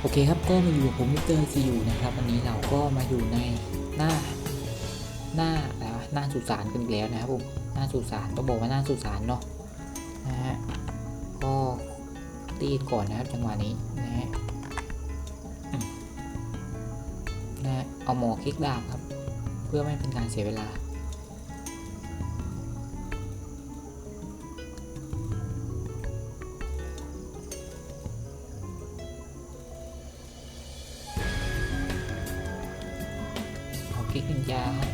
โอเคครับก็มาอยู่กับผมมิสเตอร์ซีอูนะครับวันนี้เราก็มาอยู่ในหน้าหน้าอะไรวะหน้าสุสานกันอีกแล้วนะครับผมหน้าสุสานต้องบอกว่าหน้าสุสานเนาะนะฮะก็ตีดก่อนนะครับจังหวะนี้นะฮะนะเอาหมอคลิกดาบครับ เพื่อไม่เป็นการเสียเวลา ลิกนินจาครับ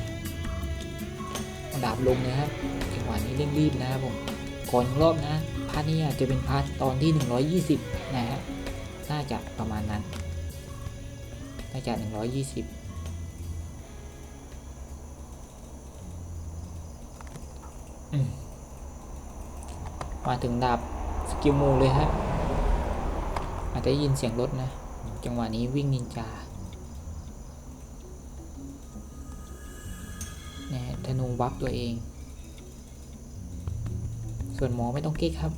เอาดาบลงเลยครับจังหวะนี้เร่งรีบนะครับผมก่อนรอบนะพาร์ทนี้จะเป็นพาร์ทตอนที่ 120 นะฮะน่าจะประมาณนั้น น่าจะ 120อืมมาถึงดาบสกิลมูเลยฮะอาจจะยินเสียงรถนะ จังหวะนี้วิ่งนินจา ธนูบัฟตัวเอง ส่วนหมอไม่ต้องเก๊กครับ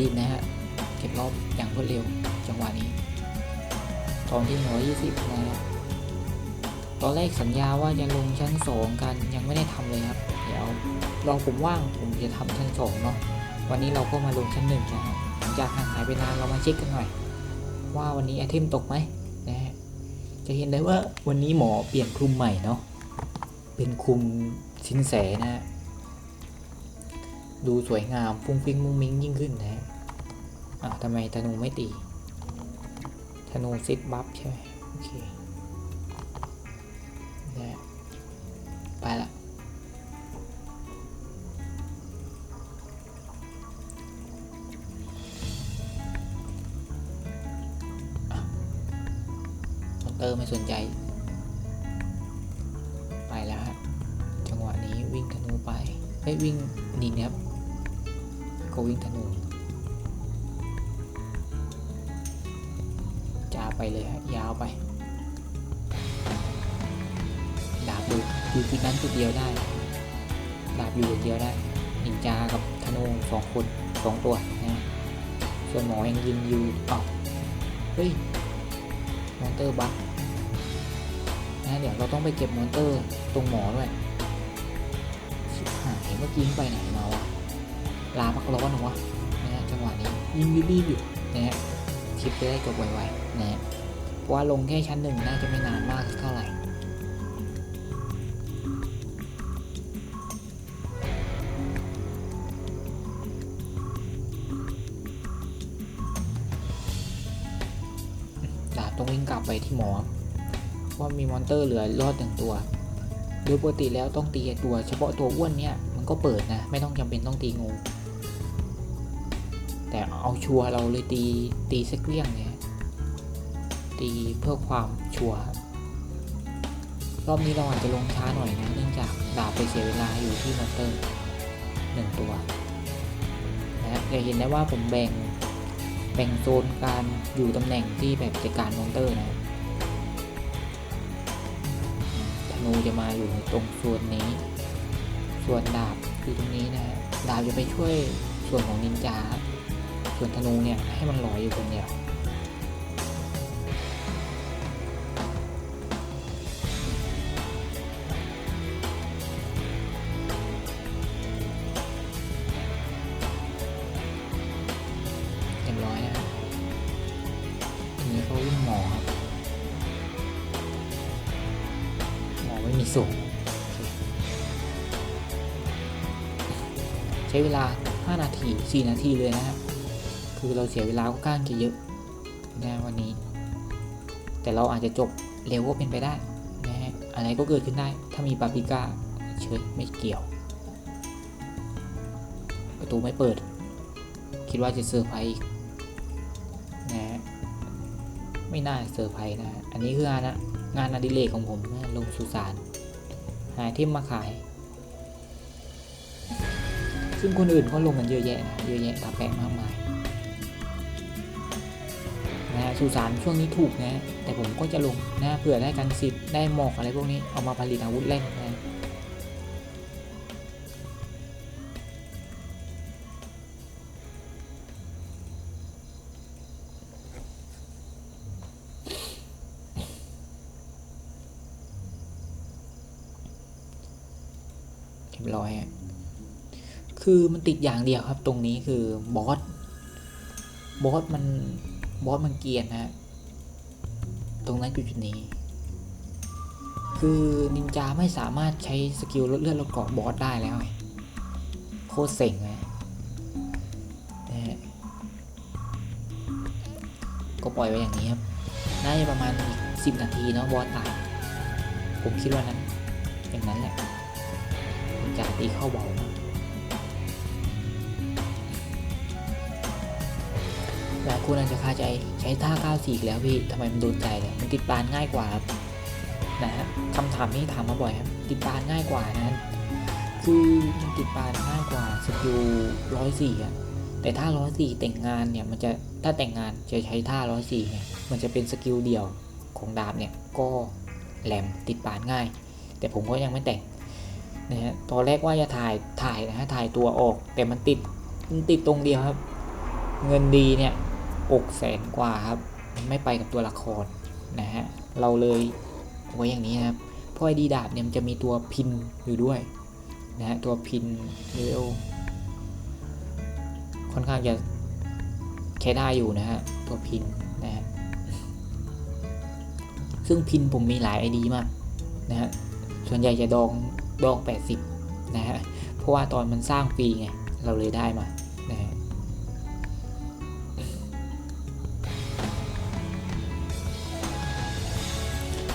รีบๆนะฮะ เก็บรอบอย่างรวดเร็วจังหวะนี้ ตอนที่120นะฮะตอนแรกสัญญาว่าจะลงชั้น 2 กันยังไม่ได้ทำเลยครับ เดี๋ยวรอผมว่างผมจะทำชั้น2เนาะวันนี้เราก็มาลงชั้น1นะฮะหลังจากห่างหายไปนานเรามาเช็คกันหน่อย ว่าวันนี้ไอเทมตกไหมนะฮะจะเห็นได้ว่าวันนี้หมอเปลี่ยนคลุมใหม่เนาะเป็นคลุมสินแสนะฮะดูสวยงามฟุ้งฟิ้งมุ้งมิ้งยิ่งขึ้นนะฮะอ่าวทำไมธนูไม่ตี ธนูซิดบัฟใช่ไหมโอเคนะไปละอะมอนเตอร์ไม่สนใจ ไปแล้วฮะจังหวะนี้วิ่งธนูไปเฮ้ยวิ่งนี่นครับ ก็วิ่งธนู จ่าไปเลยฮะยาวไป ดาบอยู่อยู่ที่นั้นจุดเดียวได้ ดาบอยู่จุดเดียวได้นินจากับธนูสองคนสองตัวนะส่วนหมอยังยืนอยู่อ้าวเฮ้ยมอนเตอร์บัคนะเดี๋ยวเราต้องไปเก็บมอนเตอร์ตรงหมอด้วยชิบหายเมื่อกี้ไปไหนมาวะลาพักร้อนหรอวะนะฮะจังหวะนี้ยิงรีบๆอยู่นะฮะ คลิปจะได้จบไวๆนะฮะเพราะว่าลงแค่ชั้นหนึ่งน่าจะไม่นานมากเท่าไหร่ดาบต้องวิ่งกลับไปที่หมอว่ามีมอนเตอร์เหลือรอดหนึ่งตัว โดยปกติแล้วต้องตีตัว เฉพาะตัวอ้วนเนี่ยมันก็เปิดนะ ไม่ต้องจำเป็นต้องตีงู แต่เอาชัวร์เราเลยตีตีสักเลี่ยงเนี่ยตีเพื่อความชัวร์ครับรอบนี้เราอาจจะลงช้าหน่อยนะ เนื่องจากดาบไปเสียเวลาอยู่ที่มอนเตอร์หนึ่งตัวนะจะเห็นได้ว่าผมแบ่งแบ่งโซนการอยู่ตำแหน่งที่แบบจัดการมอนเตอร์นะธนูจะมาอยู่ตรงส่วนนี้ ส่วนดาบอยู่ตรงนี้นะดาบจะไปช่วยส่วนของนินจา ส่วนธนูเนี่ยให้มันลอยอยู่คนเดียวเรียบร้อยนะครับทีนี้เขาวิ่งหมอครับหมอไม่มีส่งใช้เวลา 5 นาที 4 นาทีเลยนะครับ คือเราเสียเวลาก็ก้างเยอะนะวันนี้ แต่เราอาจจะจบเร็วก็เป็นไปได้นะฮะอะไรก็เกิดขึ้นได้ ถ้ามีปาปิก้าเฉยไม่เกี่ยว ประตูไม่เปิด คิดว่าจะเซอร์ไพรส์นะฮะไม่น่าเซอร์ไพรส์นะอันนี้คืองานนะงานอดิเรกของผมนะลงสุสานหาที่มาขาย ซึ่งคนอื่นก็ลงกันเยอะแยะนะเยอะแยะตาแปะมากมาย สุสานช่วงนี้ถูกนะ แต่ผมก็จะลงนะเผื่อได้กันสิบได้หมอกอะไรพวกนี้เอามาผลิตอาวุธเล่นนะเรียบร้อยคือมันติดอย่างเดียวครับตรงนี้คือบอส บอสมัน บอสมันเกียนนะฮะ ตรงนั้นคือจุดนี้ คือนินจาไม่สามารถใช้สกิลลดเลือดลดเกาะบอสได้แล้วไงโคตรเซ็งเลยนะฮะก็ปล่อยไว้อย่างนี้ครับ น่าจะประมาณสิบนาทีเนาะบอสตาย ผมคิดว่านั้น อย่างนั้นแหละนินจาตีเข้าเบา คนอาจจะคาใจใช้ท่า94อีกแล้วพี่ทำไมมันโดนใจเลยมันติดปานง่ายกว่าครับนะฮะคำถามนี้ถามมาบ่อยครับติดปานง่ายกว่านะคือมันติดปานง่ายกว่าสกิลร้อยสี่อะแต่ถ้าร้อยสี่แต่งงานเนี่ยมันจะถ้าแต่งงานจะใช้ท่าร้อยสี่ไงมันจะเป็นสกิลเดียวของดาบเนี่ยก็แหลมติดปานง่าย แต่ผมก็ยังไม่แต่งนะฮะตอนแรกว่าจะถ่ายถ่ายนะฮะถ่ายตัวออก แต่มันติดมันติดตรงเดียวครับ เงินดีเนี่ย อกแสนกว่าครับ มันไม่ไปกับตัวละครนะฮะ เราเลยไว้อย่างนี้ครับ เพราะไอดีดาบเนี่ยมันจะมีตัวพินอยู่ด้วยนะฮะ ตัวพินเลเวลค่อนข้างจะใช้ได้อยู่นะฮะ ตัวพินนะฮะ ซึ่งพินผมมีหลายไอดีมากนะฮะ ส่วนใหญ่จะดองดอง 80 นะฮะ เพราะว่าตอนมันสร้างฟรีไง เราเลยได้มา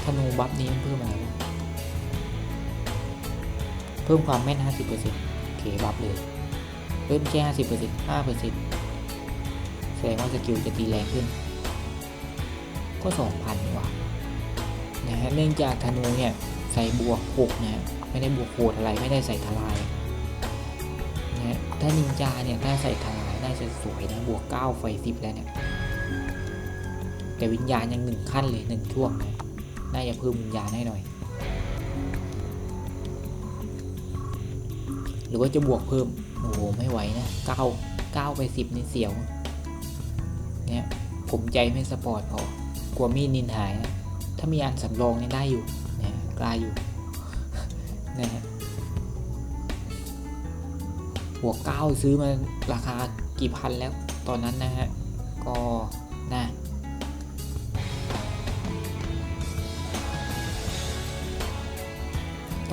ธนูบัฟนี้มันเพิ่มอะไรเพิ่มความแม่น 50%โอเคบัฟเลยเพิ่มแค่ 50% 5%แสดงว่าสกิลจะตีแรงขึ้น ก็ 2,000นี่หว่านะฮะเนื่องจากธนูเนี่ย ใส่บวก6นะฮะไม่ได้บวกโหดอะไรไม่ได้ใส่ทลายนะฮะถ้านินจาเนี่ย ถ้าใส่ทลายน่าจะสวยนะบวก 9 ไฟ 10 แล้วเนี่ยแต่วิญญาณยังหนึ่งขั้นเลยหนึ่งช่วงนะ น่าจะเพิ่มวิญญาณให้หน่อย หรือว่าจะบวกเพิ่ม โอ้โห ไม่ไหวนะ9 9ไป10นี่เสียว เนี่ยผมใจไม่สปอร์ตพอกลัวมีดนินหายนะ ถ้ามีอันสำรองเนี่ยได้อยู่เนะกล้าอยู่นะฮะหัวเก้าซื้อมาราคากี่พันแล้วตอนนั้นนะฮะ ก็นะ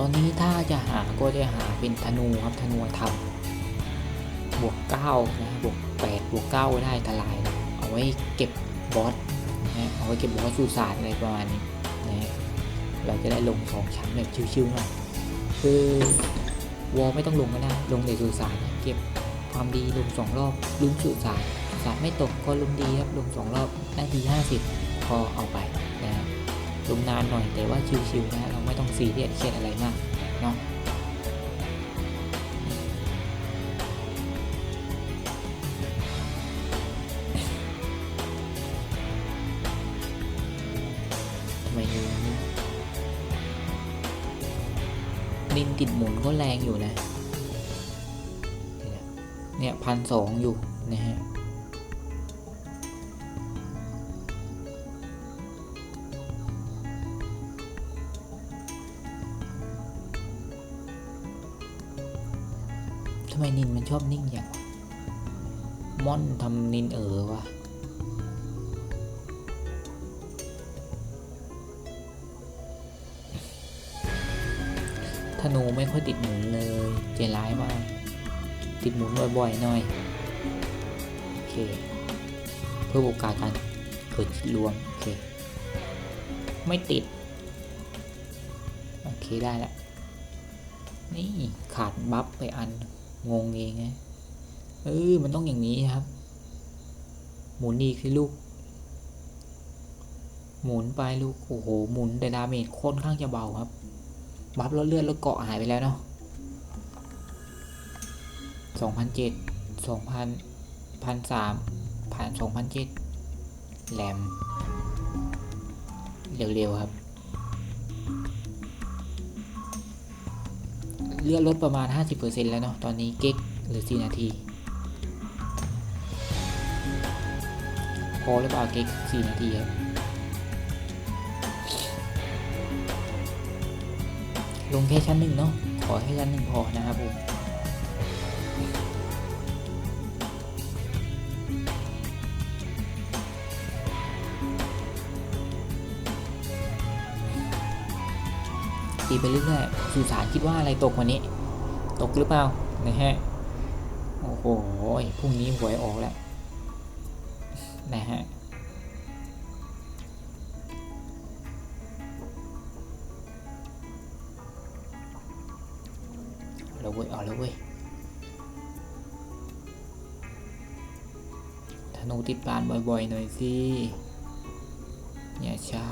ตอนนี้ถ้าจะหาก็จะหาเป็นธนูครับธนูธรรมบวกเก้านะบวกแปดบวกเก้าได้ทลายนะเอาไว้เก็บบอสนะเอาไว้เก็บบอสสูสานอะไรประมาณนี้นะเราจะได้ลงสองชั้นแบบชิวๆหน่อยคือวอลไม่ต้องลงก็ได้ลงในสุสานเก็บความดีลงสองรอบลุ้นสุสานสุสานไม่ตกก็ลุ้นดีครับลงสองรอบได้ทีห้าสิบพอเอาไปนะลงนานหน่อยแต่ว่าชิวๆนะเรา ต้องซีเรียสเครียดอะไรมากเนาะไมดูนี่ดินติดหมุนก็แรงอยู่นะ เนี่ยพันสองอยู่นะฮะ นินมันชอบนิ่งอย่างวะม่อนทำนินเอ๋อวะธนูไม่ค่อยติดหมุนเลยเจร้ายมาก ติดหมุนบ่อยๆหน่อย โอเค เพื่อโอกาสการเกิดจิตรวม โอเค ไม่ติด โอเคได้แล้วนี่ ขาดบัฟไปอัน งงเองไงเออมันต้องอย่างนี้ครับ หมุนอีกสิลูก หมุนไปลูก โอ้โห หมุนแต่ดาเมจค่อนข้างจะเบาครับ บัฟแล้วเลือดแล้วเกาะหายไปแล้วเนาะสองพันเจ็ดสองพันพันสามผ่านสองพันเจ็ดแรมเร็วๆครับ เลือดลดประมาณ 50%แล้วเนาะตอนนี้เก๊กหรือ4นาที พอหรือเปล่าเก๊ก4นาทีครับลงแค่ชั้นหนึ่งเนาะขอแค่ชั้นหนึ่งพอนะครับผม ตีไปเรื่อยๆสื่อสารคิดว่าอะไรตกวันนี้ ตกหรือเปล่านะฮะโอ้โหพรุ่งนี้หวยออกแล้วนะฮะเอาแล้วเว้ยเอาแล้วเว้ยธนูติดปานบ่อยๆหน่อยสิอย่าช้า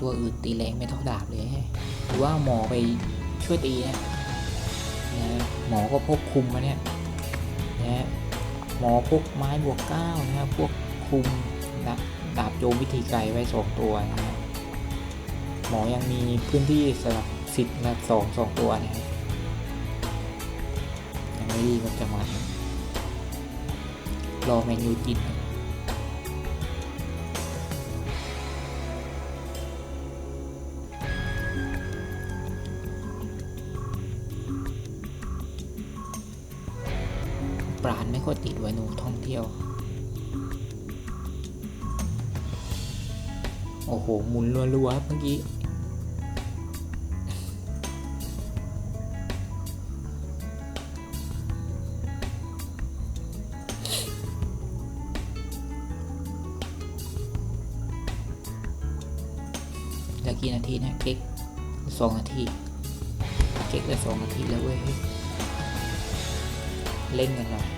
ตัวอื่นตีแรงไม่เท่าดาบเลยฮะหรือว่าหมอไปช่วยตีนะนะหมอก็พกคุมมาเนี่ยนะหมอพกไม้บวกเก้านะพวกคุมดาบดาบโจมวิธีไกลไว้สองตัวนะฮะหมอยังมีพื้นที่สำหรับสิทธิ์ละสองสองตัวนะยังไม่ดีกับจังหวะนี้รอแมนยูจิน ปราณไม่ค่อยติดไว้หนูท่องเที่ยว โอ้โหหมุนรัวๆครับเมื่อกี้เหลือกี่นาทีนะเก๊กสองนาที เก๊กลือสองนาทีแล้วเว้ยเล่นกันหน่อย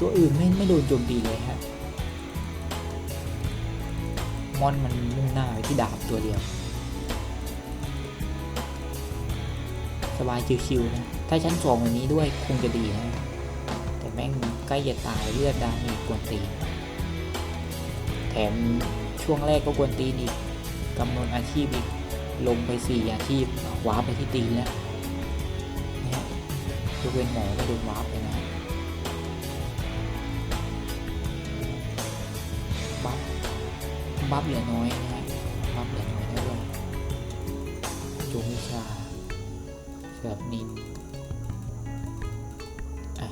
ตัวอื่นไม่ไม่โดนโจมตีเลยฮะมอนมันมุ่งหน้าไปที่ดาบตัวเดียว สบายชิวๆนะ ถ้าชั้นสองวันนี้ด้วยคงจะดีนะ แต่แม่งใกล้จะตายเลือดดำอีกกวนตีนแถมช่วงแรกก็กวนตีนอีกกำนวนอาชีพอีก ลงไปสี่อาชีพวาร์ปไปที่ตีนแล้วเนี่ยกเว้นหมอก็โดนวาร์ปไปนะ บัฟเหลือน้อยนะฮะบัฟเหลือน้อยแล้วด้วยจูงวิชาเสือบนินอะ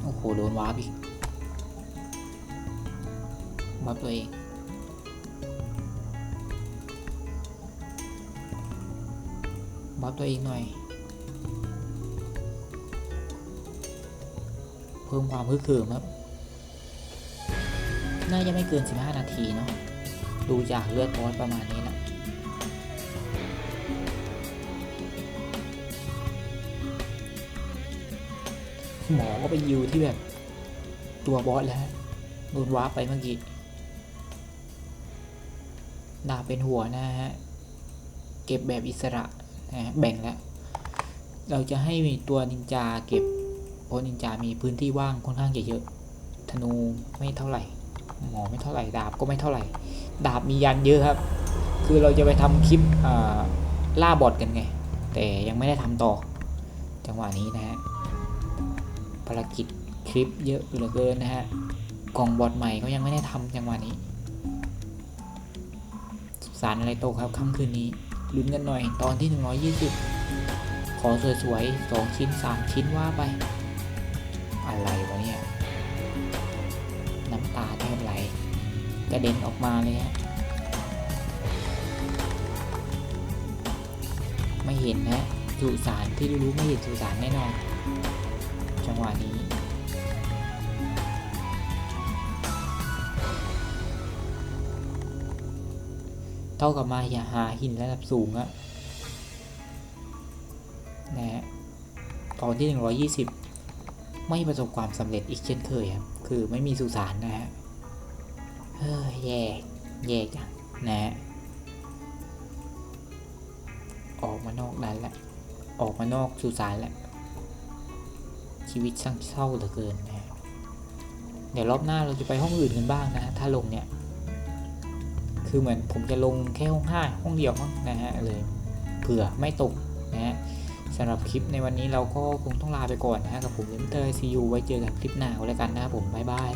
โอ้โห โดนวาร์ปอีกบัฟตัวเองบัฟตัวเองหน่อย เพิ่มความฮึกเหิมครับ น่าจะไม่เกิน 15 นาทีเนาะดูจากเลือดบอสประมาณนี้แหละหมอก็ไปยิวที่แบบตัวบอสแล้วโดนวาร์ปไปเมื่อกี้ดาเป็นหัวนะฮะ เก็บแบบอิสระนะฮะแบ่งแล้ว เราจะให้มีตัวนินจาเก็บเพราะนินจามีพื้นที่ว่างค่อนข้างจะเยอะธนูไม่เท่าไหร่ หมอไม่เท่าไหร่ดาบก็ไม่เท่าไหร่ ดาบมียันเยอะครับ คือเราจะไปทำคลิปล่าบอทกันไง แต่ยังไม่ได้ทำต่อ จังหวะนี้นะฮะภารกิจคลิปเยอะเหลือเกินนะฮะกล่องบอทใหม่ก็ยังไม่ได้ทำจังหวะนี้สารอะไรโตครับค่ำคืนนี้ลุ้นกันหน่อยตอนที่ 120 ขอสวยๆสองชิ้น 3 ชิ้นว่าไป อะไรวะ กระเด็นออกมาเลยฮะไม่เห็นนะสุสานที่รู้ไม่เห็นสุสานแน่นอน จังหวะนี้เท่ากับมาอย่าหาหินระดับสูงอะนะฮะตอนที่ 120 ไม่ประสบความสำเร็จอีกเช่นเคยครับ คือไม่มีสุสานนะฮะ เฮ้ยแย่แย่จังนะฮะออกมานอกนั้นแหละออกมานอกสุสานแหละชีวิตช่างเศร้าเหลือเกินนะฮะเดี๋ยวรอบหน้าเราจะไปห้องอื่นกันบ้างนะฮะถ้าลงเนี่ย คือเหมือนผมจะลงแค่ห้องห้าห้องเดียวมั้งนะฮะเลยเผื่อไม่ตกนะฮะสำหรับคลิปในวันนี้เราก็คงต้องลาไปก่อนนะฮะกับผมเลมเตอร์ซีอูไว้เจอกันคลิปหน้าแล้วกันนะครับผมบ๊ายบาย